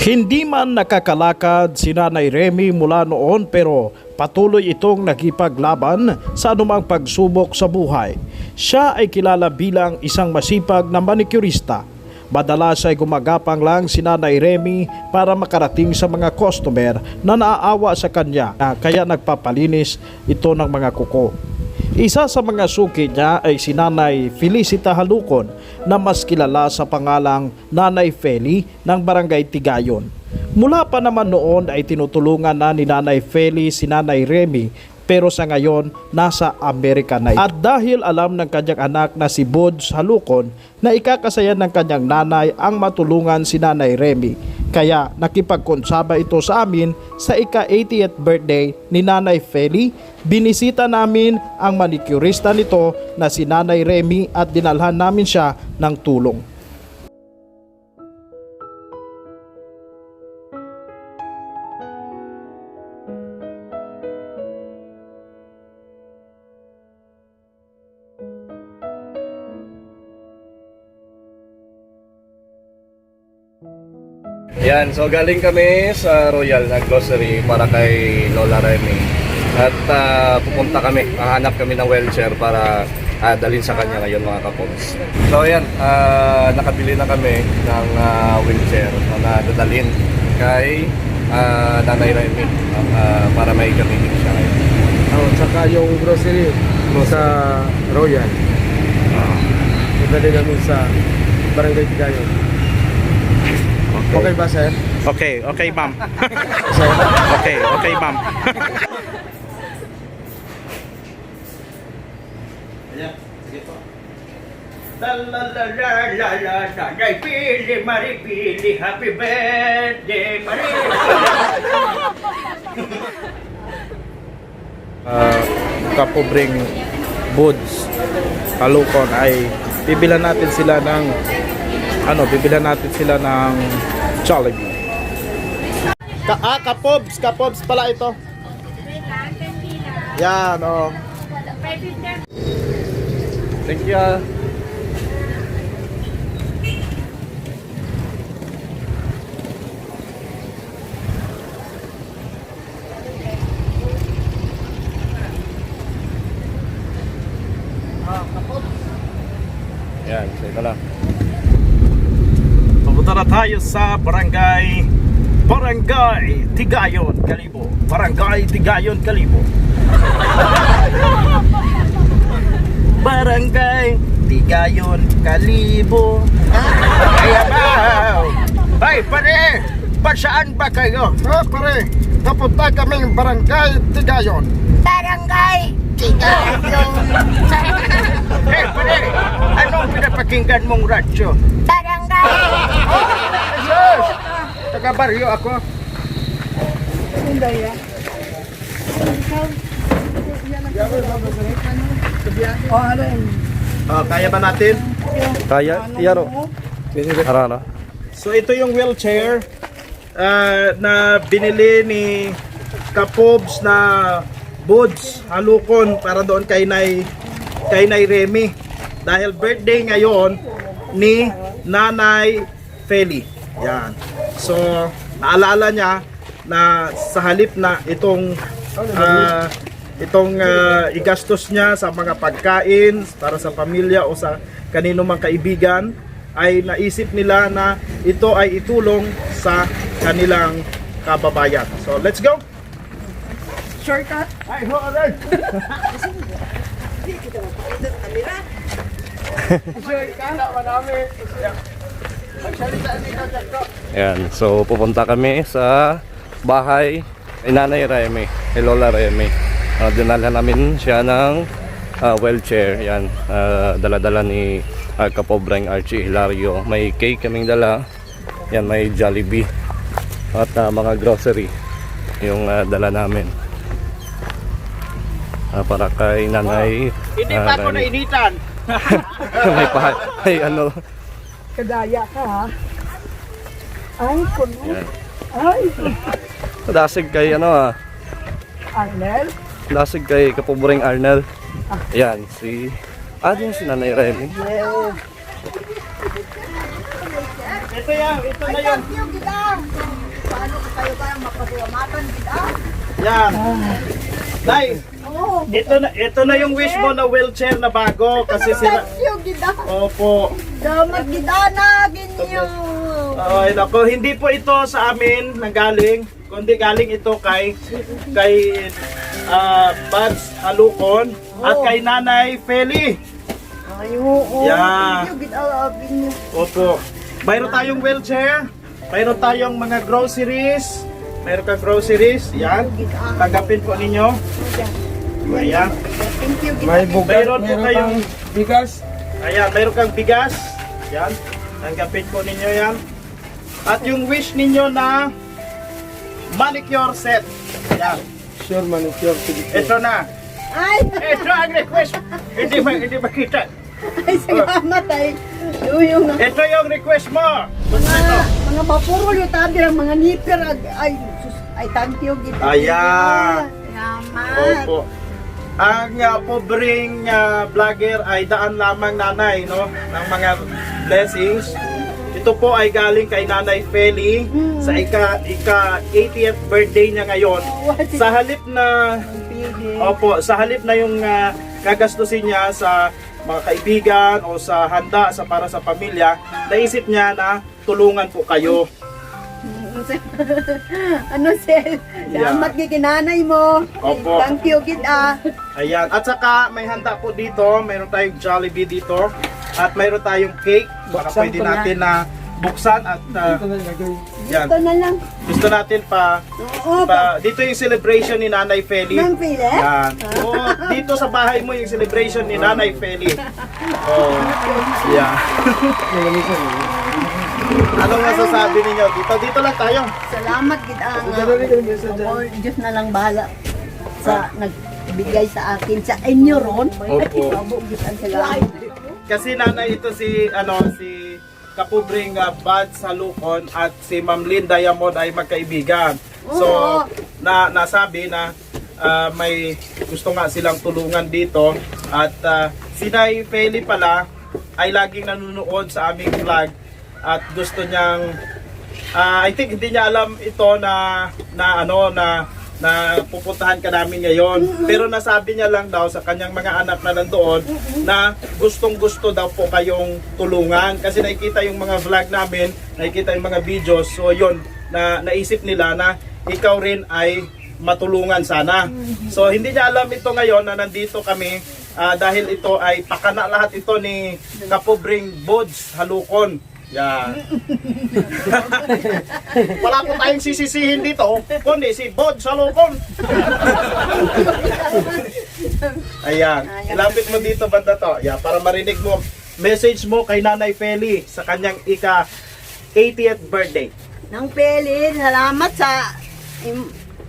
Hindi man nakakalakad si Nanay Remy mula noon pero patuloy itong nakipaglaban sa anumang pagsubok sa buhay. Siya ay kilala bilang isang masipag na manicurista. Madalas ay gumagapang lang si Nanay Remy para makarating sa mga customer na naaawa sa kanya kaya nagpapalinis ito ng mga kuko. Isa sa mga suki niya ay si Nanay Felicita Halukon na mas kilala sa pangalang Nanay Feli ng Barangay Tigayon. Mula pa naman noon ay tinutulungan na ni Nanay Feli si Nanay Remy pero sa ngayon nasa Amerika na ito. At dahil alam ng kanyang anak na si Buds Halukon na ikakasaya ng kanyang nanay ang matulungan si Nanay Remy. Kaya nakipagkonsaba ito sa amin sa ika-80th birthday ni Nanay Feli. Binisita namin ang manicurista nito na si Nanay Remy at dinalhan namin siya ng tulong. Yan, so galing kami sa Royal na grocery para kay Lola Remy. At ah, pupunta kami, hahanap kami ng wheelchair para ah, dalhin sa kanya ngayon mga kapoms. So yan, ah, nakabili na kami ng ah, wheelchair na dadalhin kay ah, Nanay Remy ah, para may gamitin siya ngayon. Oh, saka yung grocery sa Royal. Nadali namin sa Barangay Tigayon. Okay ba, sir? Okay, okay ma'am. Sir? Okay, okay ma'am. La la la la la la la Jai Pili Mari Pili Happy birthday Mari uh, kapobring goods halukon ay bibilan natin sila ng ano bibilan natin sila ng Jollibee Ka ah, kapobs, kapobs pala ito. Yan, oh. Thank you. ah. Yan, so ito lang. Pupunta na tayo sa barangay Barangay Tigayon, Kalibo. Barangay Tigayon, Kalibo. barangay Tigayon, Kalibo. Kaya ba Ay pare Pa saan ba kayo? Oh, pare, napunta kami ng Barangay Tigayon. Barangay Tigayon. Eh pare Anong pinapakinggan mong radyo? Barangay. Jesus Taga baryo ako Oh, kaya ba natin? Kaya? Iyaro. Arana. So ito yung wheelchair ah, na binili ni Kapobs na Buds Halukon para doon kay Nay kay Nay Remy dahil birthday ngayon ni Nanay Feli. Yan. So naalala niya na sa halip na itong ah, itong ah, igastos niya sa mga pagkain para sa pamilya o sa kanino mang kaibigan ay naisip nila na ito ay itulong sa kanilang kababayan. So let's go! Shortcut. Ay ho aray Ayan, so pupunta kami sa bahay ni Nanay Remy, ni Lola Remy. Uh, dinala namin siya ng ah, wheelchair. Yan, ah, dala-dala ni uh, Kapobrang Archie Hilario. May cake kaming dala. Yan, may Jollibee. At ah, mga grocery yung ah, dala namin. Ah, para kay Nanay Hindi pa ako nainitan may, pa, may ano. Kadaya ka ha. Ay, kuno. Yan. Ay, Dasig kay ano ah. Arnel. Lasig kay Kapobreng Arnel. Ayan, si... Ah, yun si Nanay Remy. Yes. ito yan, ito na yung, Thank you, gida. Paano kayo ba mapasuamatan, gida? yan. Nay, Oo. ito na, ito na yung wish mo na wheelchair na bago kasi sila, Thank you, gida. opo. Damat gida na, ginyo. Ay, nako, hindi po ito sa amin nanggaling, kundi galing ito kay kay ah, Buds Halukon at Oh. kay Nanay Feli. Ay, oo. Yeah. Opo. Mayroon tayong wheelchair, mayroon tayong mga groceries, mayroon kang groceries, yan. Tanggapin po ninyo. Ayan. Thank you. May Mayroon po meron kayong, bigas. Ayan, mayroon kang bigas. Yan. Tanggapin po ninyo yan. At yung wish ninyo na manicure set. Yan. Sure manicure pedicure. Ito na. Ay, Ito ang request. hindi ba hindi makita. ay, salamat ay. Yung. Ito yung request mo. Basta ito. Mga, mga mapurol yung tabi ang mga nipper. Ay, ay, sus, ay, thank you. Ayan. Salamat. Opo. Ang uh, pobreng uh, vlogger ay daan lamang nanay no ng mga blessings. Ito po ay galing kay Nanay Feli sa ika ika 80th birthday niya ngayon. Sa halip na Opo, sa halip na yung uh, gagastusin niya sa mga kaibigan o sa handa sa para sa pamilya, naisip niya na tulungan po kayo. ano, sir? Salamat yeah. kinanay mo. Opo. Thank you, gida. Ayan. At saka may handa po dito. Mayroon tayong Jollibee dito. At mayroon tayong cake. Baka Buksan pwede na. natin na buksan at uh, Ito na lagay. yan. Ito na lang. Gusto natin pa, Oo, pa. pa dito yung celebration ni Nanay Feli. Nang pili? Yan. Oo, dito sa bahay mo yung celebration ni Nanay Feli. Oh. Yeah. Anong masasabi ninyo? Dito dito lang tayo. Salamat, message dyan. Or Diyos na lang bahala sa nagbigay sa akin sa inyo ron. Opo. Kasi nanay ito si ano si Kapubring uh, Bad Salukon at si Ma'am Lynn Diamond ay magkaibigan. So na nasabi na ah, may gusto nga silang tulungan dito at uh, si Nay Feli pala ay laging nanonood sa aming vlog at gusto niyang ah, I think hindi niya alam ito na na ano na na pupuntahan ka namin ngayon. Pero nasabi niya lang daw sa kanyang mga anak na nandoon na gustong gusto daw po kayong tulungan. Kasi nakikita yung mga vlog namin, nakikita yung mga videos. So yun, na naisip nila na ikaw rin ay matulungan sana. So hindi niya alam ito ngayon na nandito kami ah, dahil ito ay pakana lahat ito ni Kapobring Bods Halukon. Yan. Wala po tayong sisisihin dito, kundi si Bod Salukon. Ayan. Ilapit mo dito banda to. Yan, para marinig mo. Message mo kay Nanay Feli sa kanyang ika 80th birthday. Nang pili, salamat sa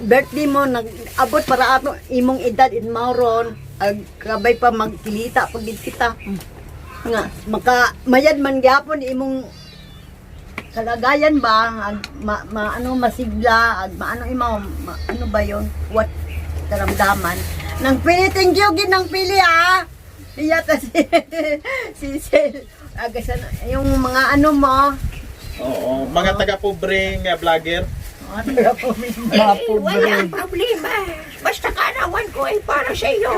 birthday mo. Nag-abot para ato imong edad in Mauron. Ag kabay pa magkilita pag kita. Nga, maka mayad man gyapon imong kalagayan ba? Ag, ma, ma- ano masigla ag maano imaw ma, ano ba yon what? Karamdaman. Nang pili thank you gid nang pili ah iya ta si si Sel aga sa yung mga ano mo? Oo, mga taga-pobreng uh, vlogger. Wala problema. Basta kanawan ko ay para sa iyo.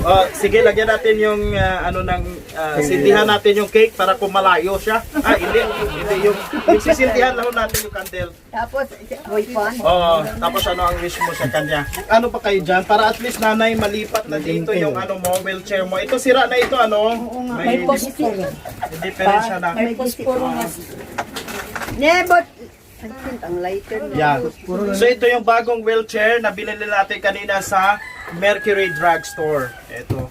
Oh, sige, lagyan natin yung uh, ano ng uh, sindihan natin yung cake para kumalayo siya. Ah, hindi, hindi yung, yung sisindihan lang natin yung candle. tapos boy fun Oo, tapos ano ang wish mo sa kanya? Ano pa kayo dyan? Para at least nanay malipat na dito yung ano mo, wheelchair mo. Ito sira na ito ano? May diferensya na. may posporo nga I think ang lighter na Yan. So ito yung bagong wheelchair na binili natin kanina sa Mercury Drugstore. Ito.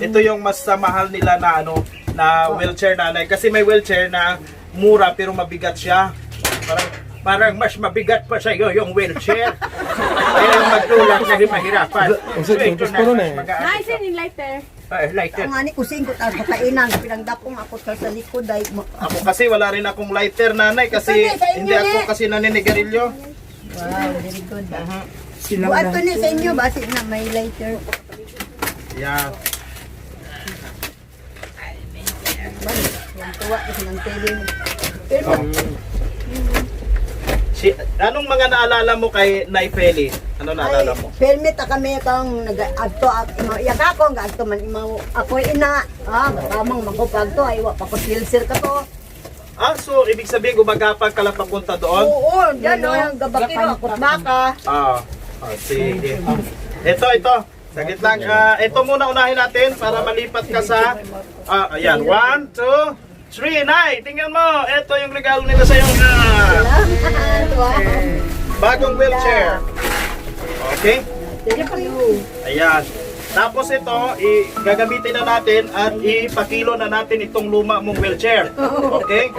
Ito yung mas sa mahal nila na ano na wheelchair nanay kasi may wheelchair na mura pero mabigat siya. Parang parang mas mabigat pa sa iyo yung wheelchair. Kaya yung magtulak na mahirapan. So ito na mas magaan. Nice and lighter. Ay, lighter. ang ani kusing ko ta sa kainan pinagdapong ako sa sa likod ay Ako kasi wala rin akong lighter nanay kasi Ito na, sa inyo hindi ako eh. kasi naninigarilyo. wow very good ah. Silang Buat ko ni sa inyo ba na may lighter Yeah. tuwa kasi ng tele. Pero, Si, anong mga naalala mo kay Nay Feli? Ano naalala mo? permit na kami itong nag-agto at imaw. Iyak ako, nag-agto man imaw. Ako ina. Ah, tamang magupagto. Ay, wa pa ko silsir ka to. Ah, so ibig sabihin gumagapag ka lang papunta doon? Oo, dyan o, yung gabakiro. Akot baka. Ah, ah, sige. Ito, ito. Saglit lang. Ah, ito muna unahin natin para malipat ka sa... Ah, ayan. One, two, three. Nay, tingnan mo. Ito yung regalo nila sa yung Salamat. Wow. bagong wheelchair. Okay? Thank you. Ayan. Tapos ito, i gagamitin na natin at ipakilo na natin itong luma mong wheelchair. Okay?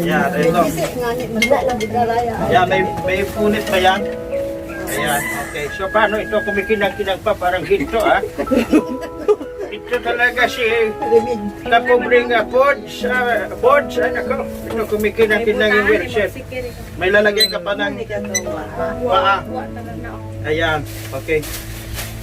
Ayan, ito. Kasi nga ni, manda lang bigaraya. Ayan, may, may punit ba yan? Ayan, okay. So paano ito kumikinang-kinang pa parang ginto ah? Ito talaga si Rimid. Kapobring uh, Forge, uh, Forge, ano ko? Ito kumikinang-kinang yung wheelchair. May lalagyan ka pa ng paa. Ayan, okay.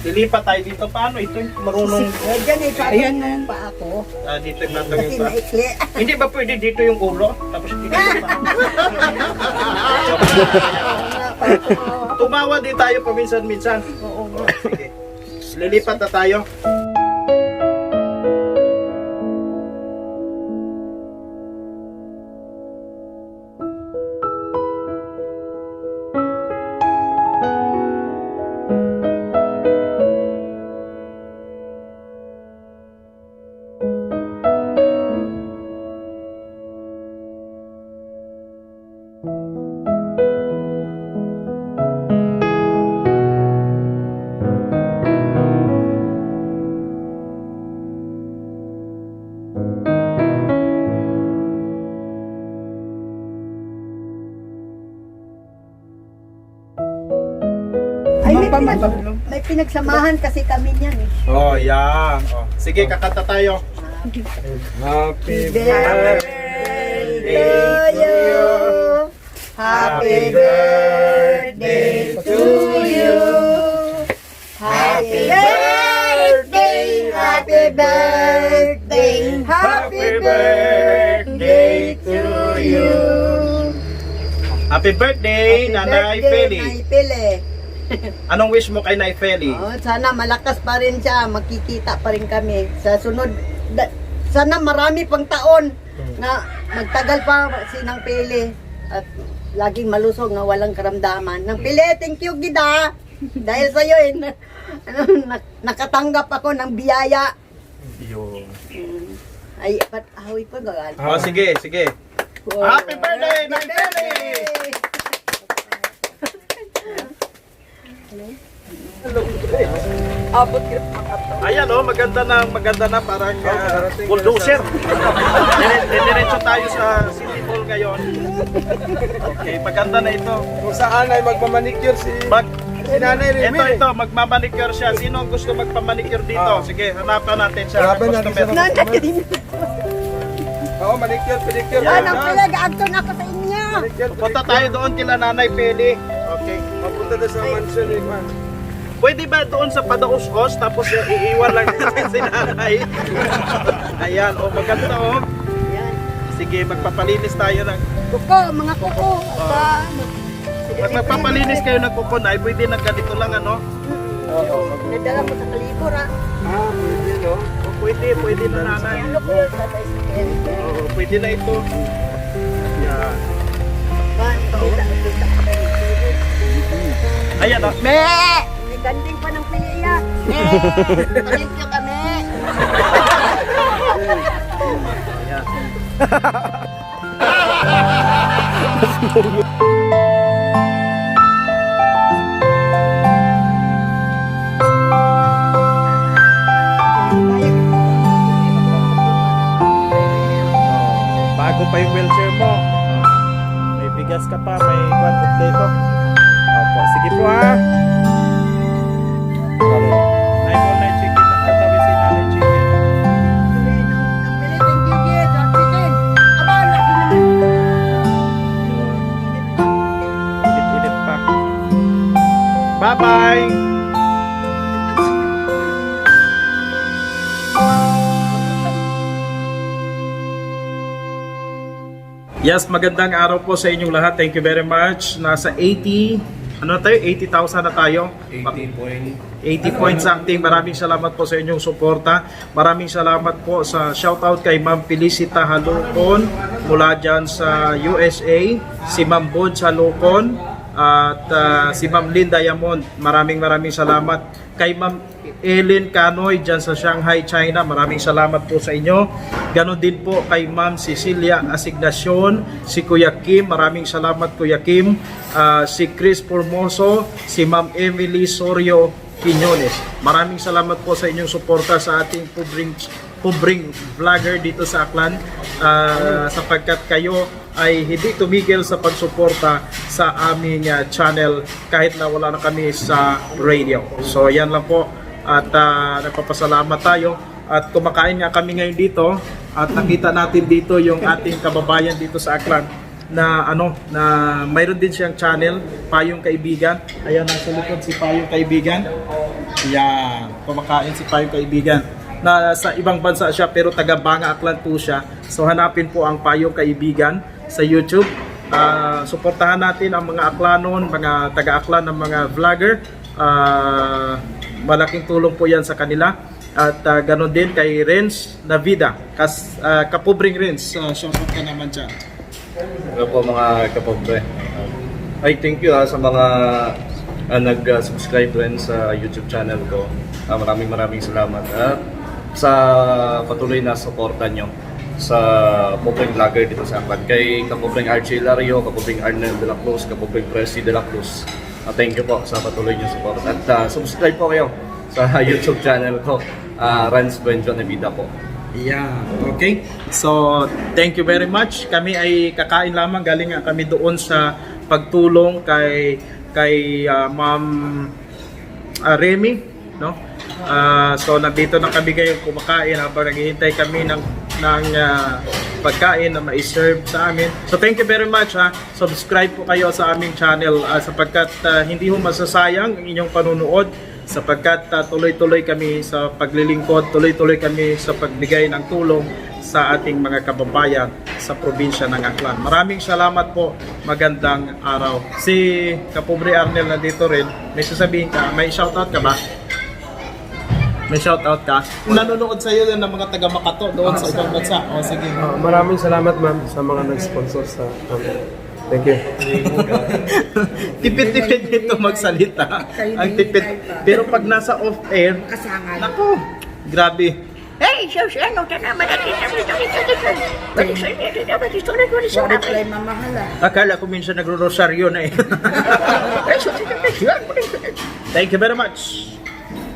Lilipat tayo dito. Paano ito? Marunong Eh, dyan eh, parang pa ako. ah, dito yung natang Kasi yung maikli. Hindi ba pwede dito yung ulo? Tapos dito yung paa? Tumawa din tayo paminsan-minsan. Oo. Sige. Lilipat na tayo. Pinagsamahan kasi kami niyan eh. Oh, yan. Oh. Sige, kakanta tayo. Happy birthday to you. Happy birthday to you. Happy birthday, happy birthday, happy birthday to you. Happy birthday, Nanay Feli. Nanay Feli. Anong wish mo kay Nay Feli? Oh, sana malakas pa rin siya, makikita pa rin kami sa sunod. da- sana marami pang taon na magtagal pa si Nang Pili at laging malusog na walang karamdaman. Nang Pili, thank you gida. Dahil sa iyo eh, na- ano, na- nakatanggap ako ng biyaya. Yun. Mm. Ay, pat ahoy pa gagal. Oh, sige, sige. Happy birthday, Nay Feli! Ayan oh, maganda na, maganda na parang uh, bulldozer. Dire- Diretso tayo sa City Hall ngayon. Okay, maganda na ito. Kung saan ay magmamanicure si Mag, si Nanay Remy. ito, ito, magmamanicure siya. Sino ang gusto magpamanicure dito? Ah. Sige, hanapan natin siya. Hanapan natin siya. Nanay din. Oo, manicure, pedicure. Nang Pili, gaagto na ako sa inyo. Punta tayo doon kila Nanay Peli. Okay. Mapunta doon sa mansion ni Man. Pwede ba doon sa Padaus-os tapos iiwan lang natin si Nanay? Ayan, o maganda o. Yan. Sige, magpapalinis tayo ng... Kuko, mga kuko. Ba, Pag magpapalinis kayo ng kukunay, pwede na ganito lang ano? Oo. Nadala mo sa kalibor ah. Ah, pwede no? O pwede, pwede na nanay. Ano ko yun sa bicycle? Oo, pwede na ito. Yan. Ayan o. Me! Ganding pa ng piliya. Me! Thank you kami. Bago pa yung wheelchair mo. May bigas ka pa, may kwan kompleto. Opo, sige po ha. Bye-bye! Yes, magandang araw po sa inyong lahat. Thank you very much. Nasa 80, ano tayo? 80,000 na tayo. 80 point 80 point something. Maraming salamat po sa inyong suporta. Maraming salamat po sa shoutout kay Ma'am Felicita Halukon mula dyan sa USA. Si Ma'am Bod Halukon at ah, si Ma'am Linda Yamon. Maraming maraming salamat. Kay Ma'am Ellen Canoy dyan sa Shanghai, China. Maraming salamat po sa inyo. Ganon din po kay Ma'am Cecilia Asignacion, si Kuya Kim. Maraming salamat Kuya Kim. Ah, si Chris Formoso, si Ma'am Emily Sorio Quiñones. Maraming salamat po sa inyong suporta sa ating pubring pubring vlogger dito sa Aklan Ah, sapagkat kayo ay hindi tumigil sa pagsuporta sa aming ah, channel kahit na wala na kami sa radio. So yan lang po at ah, nagpapasalamat tayo at kumakain nga kami ngayon dito at nakita natin dito yung ating kababayan dito sa Aklan na ano na mayroon din siyang channel Payong Kaibigan. Ayan nasa likod si Payong Kaibigan. Yan, kumakain si Payong Kaibigan. Na sa ibang bansa siya pero taga Banga Aklan po siya. So hanapin po ang Payong Kaibigan sa YouTube. Ah, suportahan natin ang mga Aklanon, mga taga-Aklan ng mga vlogger. Ah, malaking tulong po 'yan sa kanila. At ah, ganon din kay Renz Navida, kas ah, kapubring Renz. Uh, shoutout ka naman dyan. Hello po mga kapobre. Ay, thank you ah, sa mga ah, nag-subscribe rin sa YouTube channel ko. Ah, maraming maraming salamat. At sa patuloy na suporta nyo sa Pobreng Vlogger dito sa Aklan. Kay Kapobreng Archie Lario, Kapobreng Arnel de la Cruz, Kapobreng Presi de la Cruz. Ah, thank you po sa patuloy nyo support. At ah, subscribe po kayo sa YouTube channel ko, uh, Rans Buenjo Vida po. Yeah, okay. So, thank you very much. Kami ay kakain lamang galing kami doon sa pagtulong kay kay ah, Ma'am ah, Remy, no? Ah, so nandito na kami ngayon kumakain habang naghihintay kami ng ng ah, pagkain na ma-serve sa amin. So thank you very much ha. Subscribe po kayo sa aming channel ah, sapagkat ah, hindi ho masasayang ang inyong panunood sapagkat ah, tuloy-tuloy kami sa paglilingkod, tuloy-tuloy kami sa pagbigay ng tulong sa ating mga kababayan sa probinsya ng Aklan. Maraming salamat po. Magandang araw. Si Kapobre Arnel na dito rin. May sasabihin ka, may shoutout ka ba? May shoutout ka? Nanonood sa iyo ng mga taga Makato doon sa ibang bansa. O sige. Ah, maraming salamat ma'am sa mga nag-sponsor sa amin. Thank you. tipid-tipid dito magsalita. Ang tipid. Pero pag nasa off-air, nako, grabe. Hey, so siya, no, tana, malaki sa mga Balik sa balik sa inyo. Akala ko minsan nagro-rosaryo na eh. Thank you very much.